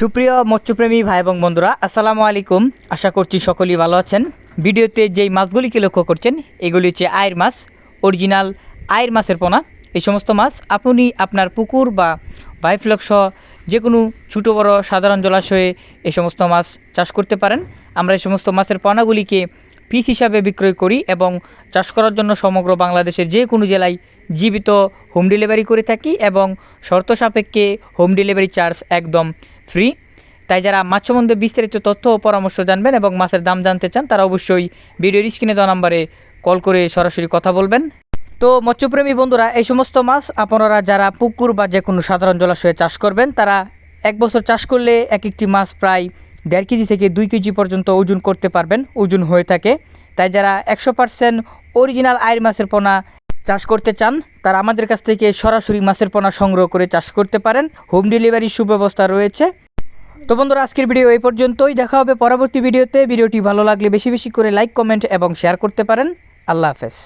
সুপ্রিয় মৎস্যপ্রেমী ভাই এবং বন্ধুরা, আসসালামু আলাইকুম। আশা করছি সকলেই ভালো আছেন। ভিডিওতে যেই মাছগুলিকে লক্ষ্য করছেন, এগুলি হচ্ছে আয়ের মাছ, অরিজিনাল আয়ের মাছের পোনা। এই সমস্ত মাছ আপনি আপনার পুকুর বা বাইফ্লক সহ যে কোনো ছোটো, বড়, সাধারণ জলাশয়ে এই সমস্ত মাছ চাষ করতে পারেন। আমরা এই সমস্ত মাছের পোনাগুলিকে পিস হিসাবে বিক্রয় করি এবং চাষ করার জন্য সমগ্র বাংলাদেশের যে কোনো জেলায় জীবিত হোম ডেলিভারি করে থাকি এবং শর্ত সাপেক্ষে হোম ডেলিভারি চার্জ একদম ফ্রি তাই যারা মাছ সম্বন্ধে বিস্তারিত তথ্য ও পরামর্শ জানবেন এবং মাছের দাম জানতে চান, তারা অবশ্যই ভিডিওর স্ক্রিনে দেওয়া নাম্বারে কল করে সরাসরি কথা বলবেন। তো মৎস্যপ্রেমী বন্ধুরা, এই সমস্ত মাছ আপনারা যারা পুকুর বা যে কোনো সাধারণ জলাশয়ে চাষ করবেন, তারা এক বছর চাষ করলে এক একটি মাছ প্রায় দেড় কেজি থেকে দুই কেজি পর্যন্ত ওজন করতে পারবেন, ওজন হয়ে থাকে। তাই যারা একশো পার্সেন্ট অরিজিনাল আয়ের মাছের পোনা চাষ করতে চান, তারা আমাদের কাছ থেকে সরাসরি মাছের পোনা সংগ্রহ করে চাষ করতে পারেন। হোম ডেলিভারির সুব্যবস্থা রয়েছে। তো বন্ধুরা, আজকের ভিডিও এই পর্যন্তই। দেখা হবে পরবর্তী ভিডিওতে ভিডিওটি ভালো লাগলে বেশি বেশি করে লাইক কমেন্ট এবং শেয়ার করতে পারেন। আল্লাহ হাফেজ।